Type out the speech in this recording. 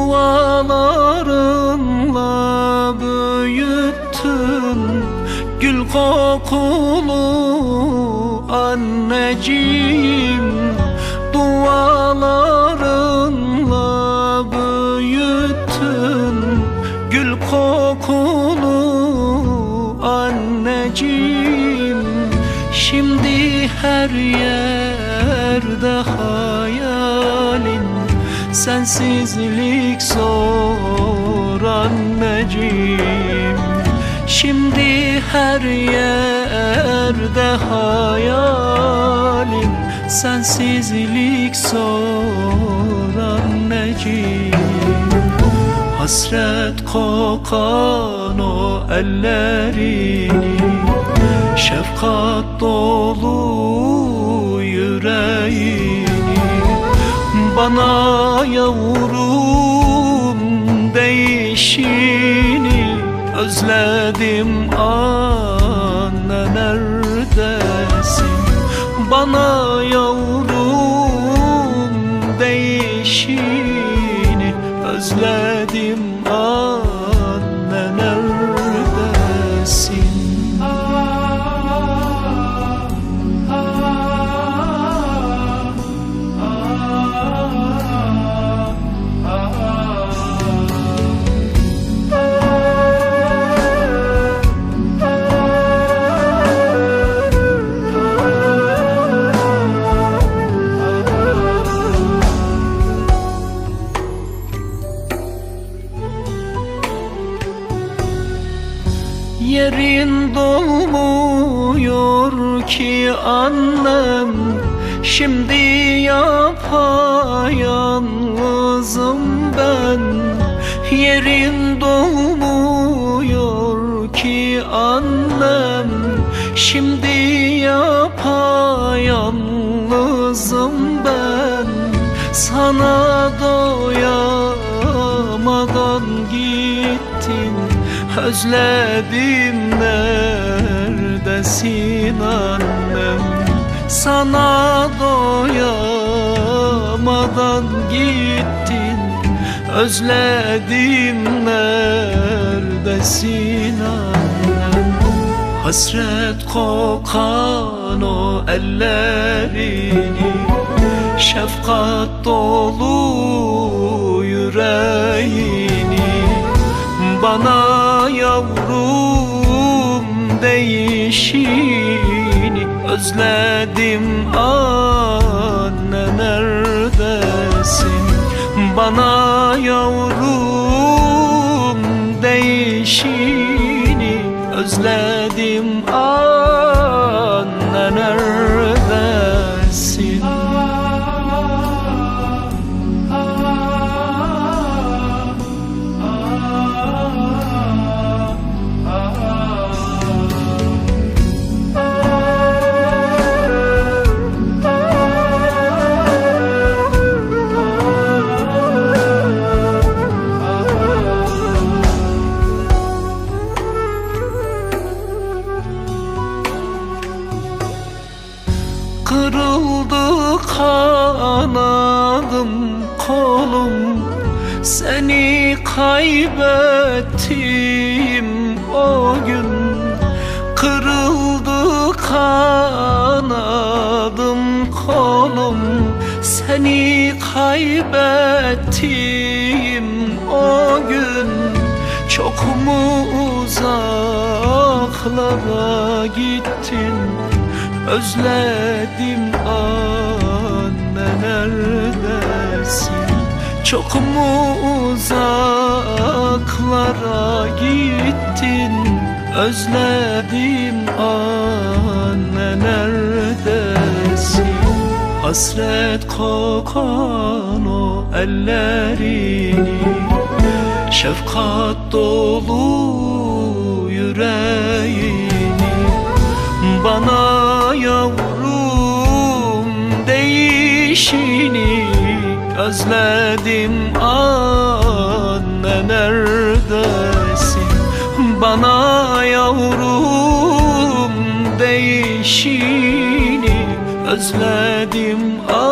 dualarınla büyüttün. Gül kokulu anneciğim Dualarınla büyüttün. Gül kokulu anneciğim Şimdi her yerde hayalin Sensizlik zor anneciğim. Şimdi her yerde hayalim. Sensizlik zor anneciğim. Hasret kokan o ellerini. Şefkat dolu yüreğini Bana yavrum değişini Özledim anne neredesin? Bana yavrum değişini Özledim Yerin dolmuyor ki annem. Şimdi yapayalnızım ben. Yerin dolmuyor ki annem. Şimdi yapayalnızım ben. Sana Özledim neredesin annem? Sana doyamadan gittin. Özledim neredesin annem? Hasret kokan o ellerini Şefkat dolu yüreğini. Bana yavrum değişini özledim. Anne neredesin? Bana yavrum değişini özledim. anne Kırıldı kanadım kolum. Seni kaybettim o gün. Kırıldı kanadım kolum. Seni kaybettim o gün. Çok mu uzaklara gittin Özledim anne neredesin Çok mu uzaklara gittin? Özledim anne neredesin Hasret kokan o ellerini. Şefkat dolu yüreğini bana yavrum değişini özledim. Anne neredesin? Bana yavrum değişini özledim. anne